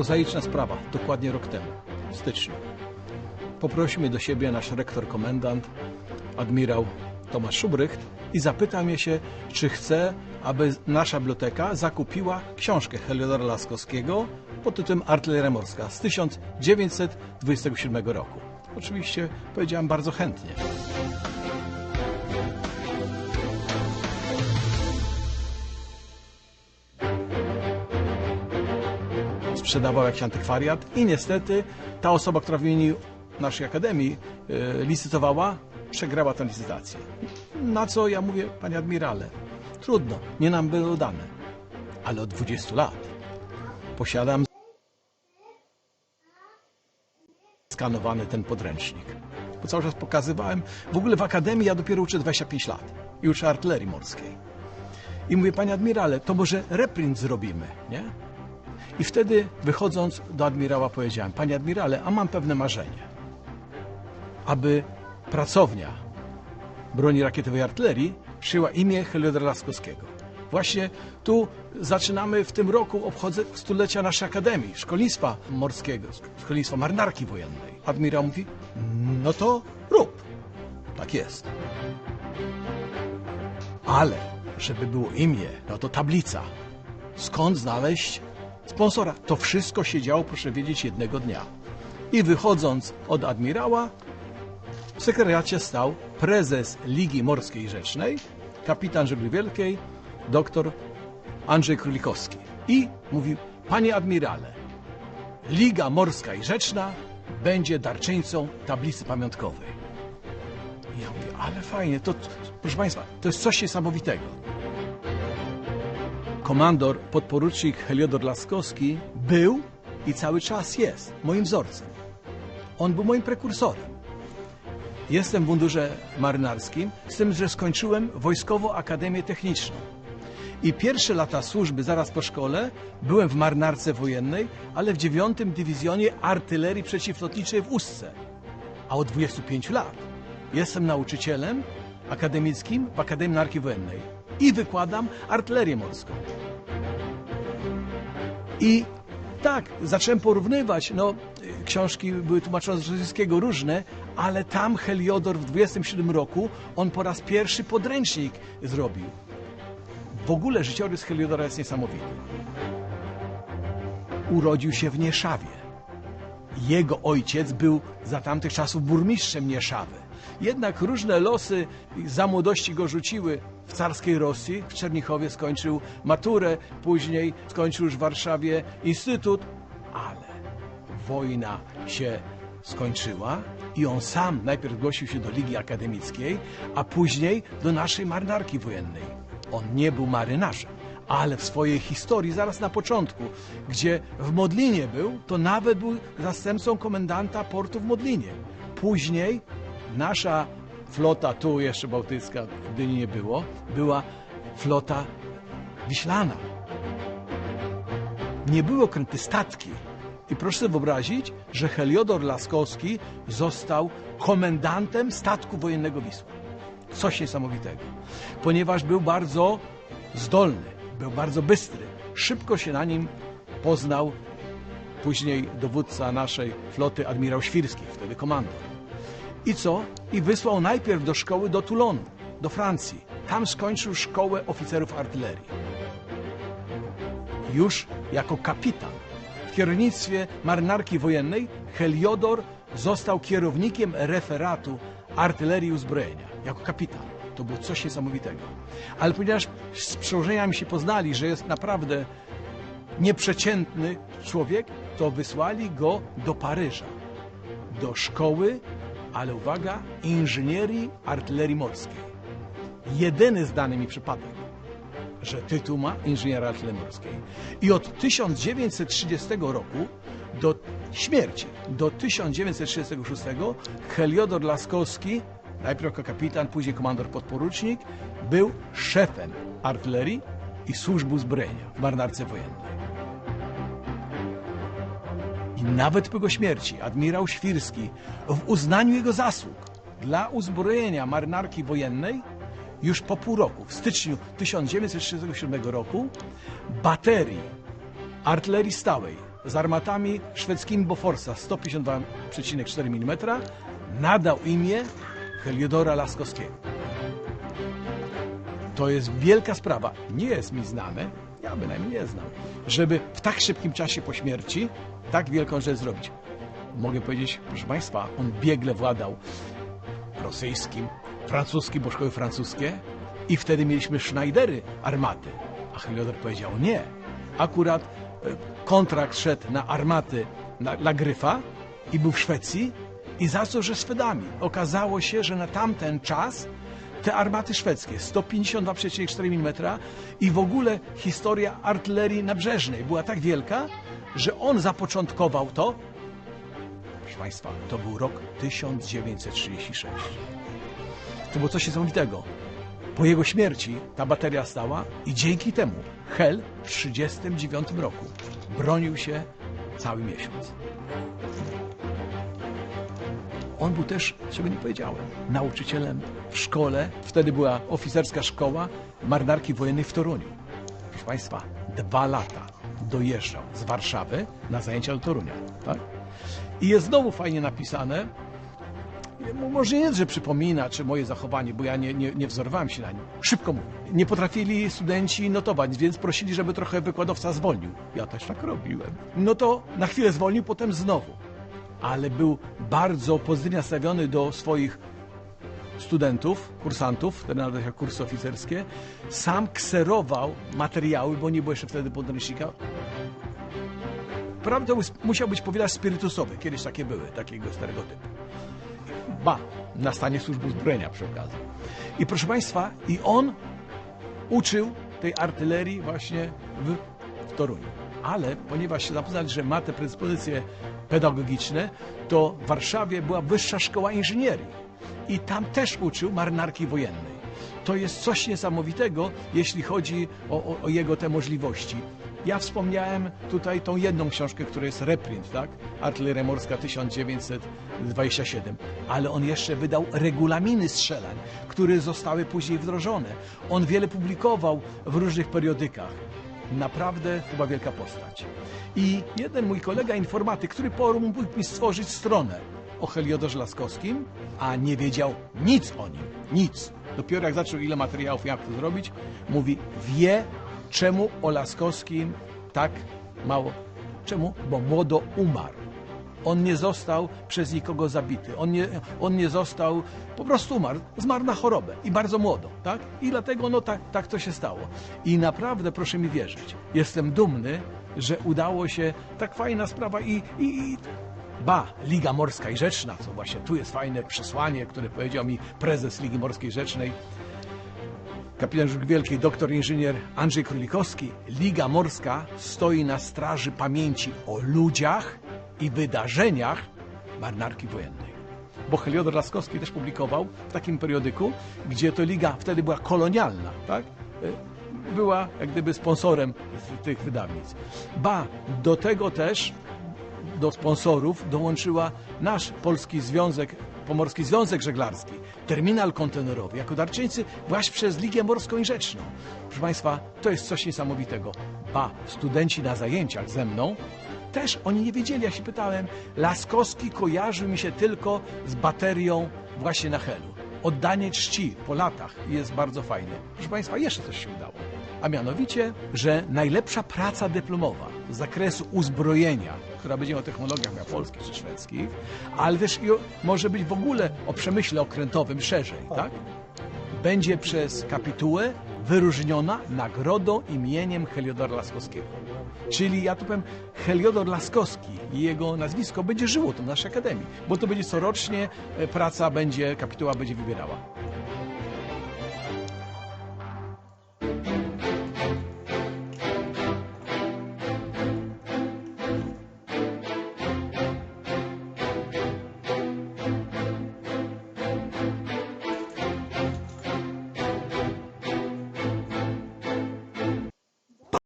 Prozaiczna sprawa, dokładnie rok temu, w styczniu. Poprosił mnie do siebie nasz rektor komendant, admirał Tomasz Szubrycht i zapytał mnie się, czy chce, aby nasza biblioteka zakupiła książkę Heliodora Laskowskiego pod tytułem Artyleria Morska z 1927 roku. Oczywiście powiedziałem bardzo chętnie. Sprzedawał jakiś antykwariat i niestety ta osoba, która w imieniu naszej akademii e, licytowała, przegrała tę licytację. Na co ja mówię, panie admirale, trudno, nie nam było dane, ale od 20 lat posiadam skanowany ten podręcznik. Bo cały czas pokazywałem, w ogóle w akademii ja dopiero uczę 25 lat i uczę artylerii morskiej. I mówię, panie admirale, to może reprint zrobimy, nie? I wtedy wychodząc do admirała powiedziałem, panie admirale, a mam pewne marzenie, aby pracownia broni rakietowej artylerii przyjęła imię Heliodora Laskowskiego. Właśnie tu zaczynamy w tym roku obchodzę stulecia naszej Akademii Szkolnictwa Morskiego, Szkolnictwa Marynarki Wojennej. Admirał mówi, no to rób. Tak jest. Ale, żeby było imię, no to tablica. Skąd znaleźć sponsora? To wszystko się działo, proszę wiedzieć, jednego dnia. I wychodząc od admirała, w sekretariacie stał prezes Ligi Morskiej Rzecznej, kapitan żeglugi wielkiej, doktor Andrzej Królikowski. I mówił, panie admirale, Liga Morska i Rzeczna będzie darczyńcą tablicy pamiątkowej. I ja mówię, ale fajnie, to proszę Państwa, to jest coś niesamowitego. Komandor, podporucznik Heliodor Laskowski był i cały czas jest moim wzorcem. On był moim prekursorem. Jestem w mundurze marynarskim, z tym, że skończyłem Wojskową Akademię Techniczną. I pierwsze lata służby zaraz po szkole byłem w marynarce wojennej, ale w 9 Dywizjonie Artylerii Przeciwlotniczej w Ustce. A od 25 lat jestem nauczycielem akademickim w Akademii Narki Wojennej i wykładam artylerię morską. I tak, zacząłem porównywać, no, książki były tłumaczone z rosyjskiego różne, ale tam Heliodor w 27 roku, on po raz pierwszy podręcznik zrobił. W ogóle życiorys Heliodora jest niesamowity. Urodził się w Nieszawie. Jego ojciec był za tamtych czasów burmistrzem Nieszawy. Jednak różne losy za młodości go rzuciły w carskiej Rosji. W Czernichowie skończył maturę, później skończył już w Warszawie instytut, ale wojna się skończyła i on sam najpierw zgłosił się do Ligi Akademickiej, a później do naszej marynarki wojennej. On nie był marynarzem, ale w swojej historii, zaraz na początku, gdzie w Modlinie był, to nawet był zastępcą komendanta portu w Modlinie. Później nasza flota, tu jeszcze bałtycka, w Gdyni nie było, była flota wiślana. Nie były okręty statki. I proszę sobie wyobrazić, że Heliodor Laskowski został komendantem statku wojennego Wisła. Coś niesamowitego. Ponieważ był bardzo zdolny, był bardzo bystry. Szybko się na nim poznał później dowódca naszej floty, admirał Świrski, wtedy komandor. I co? I wysłał najpierw do szkoły do Toulonu, do Francji. Tam skończył szkołę oficerów artylerii. Już jako kapitan w kierownictwie marynarki wojennej Heliodor został kierownikiem referatu artylerii uzbrojenia. Jako kapitan. To było coś niesamowitego. Ale ponieważ z przełożeniami się poznali, że jest naprawdę nieprzeciętny człowiek, to wysłali go do Paryża. Do szkoły, ale uwaga, inżynierii artylerii morskiej. Jedyny zdany mi przypadek, że tytuł ma inżyniera artylerii morskiej. I od 1930 roku do śmierci, do 1936 Heliodor Laskowski, najpierw jako kapitan, później komandor podporucznik, był szefem artylerii i służby uzbrojenia w marynarce wojennej. I nawet po jego śmierci admirał Świrski w uznaniu jego zasług dla uzbrojenia marynarki wojennej już po pół roku, w styczniu 1937 roku, baterii artylerii stałej z armatami szwedzkimi Boforsa 152,4 mm nadał imię Heliodora Laskowskiego. To jest wielka sprawa. Nie jest mi znane, ja bynajmniej nie znam, żeby w tak szybkim czasie po śmierci tak wielką rzecz zrobić. Mogę powiedzieć, proszę Państwa, on biegle władał rosyjskim, francuskim, bo szkoły francuskie i wtedy mieliśmy Schneidery armaty. A Heliodor powiedział nie. Akurat e, kontrakt szedł na armaty na, dla Gryfa i był w Szwecji i za co, że Szwedami. Okazało się, że na tamten czas te armaty szwedzkie 152,4 mm i w ogóle historia artylerii nabrzeżnej była tak wielka, że on zapoczątkował to. Proszę Państwa, to był rok 1936. To było coś niesamowitego. Po jego śmierci ta bateria stała i dzięki temu Hel w 1939 roku bronił się cały miesiąc. On był też, czego nie powiedziałem, nauczycielem w szkole. Wtedy była oficerska szkoła marynarki wojennej w Toruniu. Proszę Państwa, dwa lata dojeżdżał z Warszawy na zajęcia do Torunia. Tak? I jest znowu fajnie napisane, może nie, że przypomina, czy moje zachowanie, bo ja nie, nie, nie wzorowałem się na nim. Szybko mówię. Nie potrafili studenci notować, więc prosili, żeby trochę wykładowca zwolnił. Ja też tak robiłem. No to na chwilę zwolnił, potem znowu. Ale był bardzo pozytywnie nastawiony do swoich studentów, kursantów, wtedy nawet jak kursy oficerskie. Sam kserował materiały, bo nie było jeszcze wtedy podręcznika. Prawda, musiał być powielacz spirytusowy. Kiedyś takie były, takiego starego typu ba, na stanie służby uzbrojenia przy okazji. I proszę Państwa, i on uczył tej artylerii właśnie w, w Toruniu. Ale ponieważ się zapoznali, że ma te predyspozycje pedagogiczne, to w Warszawie była wyższa szkoła inżynierii. I tam też uczył marynarki wojennej. To jest coś niesamowitego, jeśli chodzi o, o, o jego te możliwości. Ja wspomniałem tutaj tą jedną książkę, która jest reprint, tak? Artyleria Morska 1927. Ale on jeszcze wydał regulaminy strzelań, które zostały później wdrożone. On wiele publikował w różnych periodykach. Naprawdę chyba wielka postać. I jeden mój kolega informatyk, który pomógł mi stworzyć stronę o Heliodorze Laskowskim, a nie wiedział nic o nim. Nic. Dopiero jak zaczął ile materiałów, jak to zrobić, mówi, wie czemu o Laskowskim tak mało. Czemu? Bo młodo umarł. On nie został przez nikogo zabity. On nie, on nie został, po prostu umarł. Zmarł na chorobę i bardzo młodo, tak? I dlatego no tak, tak to się stało. I naprawdę proszę mi wierzyć, jestem dumny, że udało się, tak fajna sprawa i, i, i Ba, Liga Morska i Rzeczna, co właśnie tu jest fajne przesłanie, które powiedział mi prezes Ligi Morskiej Rzecznej, kapitan Żuk Wielkiej, doktor inżynier Andrzej Królikowski. Liga Morska stoi na straży pamięci o ludziach i wydarzeniach marynarki wojennej. Bo Heliodor Laskowski też publikował w takim periodyku, gdzie to liga wtedy była kolonialna, tak? Była jak gdyby sponsorem tych wydawnictw. Ba, do tego też do sponsorów dołączyła nasz Polski Związek, Pomorski Związek Żeglarski, terminal kontenerowy, jako darczyńcy właśnie przez Ligę Morską i Rzeczną. Proszę Państwa, to jest coś niesamowitego. Ba, studenci na zajęciach ze mną też oni nie wiedzieli, ja się pytałem. Laskowski kojarzył mi się tylko z baterią właśnie na Helu. Oddanie czci po latach jest bardzo fajne. Proszę Państwa, jeszcze coś się udało. A mianowicie, że najlepsza praca dyplomowa z zakresu uzbrojenia, która będzie o technologiach miała polskich czy szwedzkich, ale też może być w ogóle o przemyśle okrętowym szerzej, tak? Będzie przez kapitułę wyróżniona nagrodą imieniem Heliodora Laskowskiego. Czyli ja tu powiem, Heliodor Laskowski i jego nazwisko będzie żyło tu w naszej akademii, bo to będzie corocznie e, praca będzie, kapituła będzie wybierała.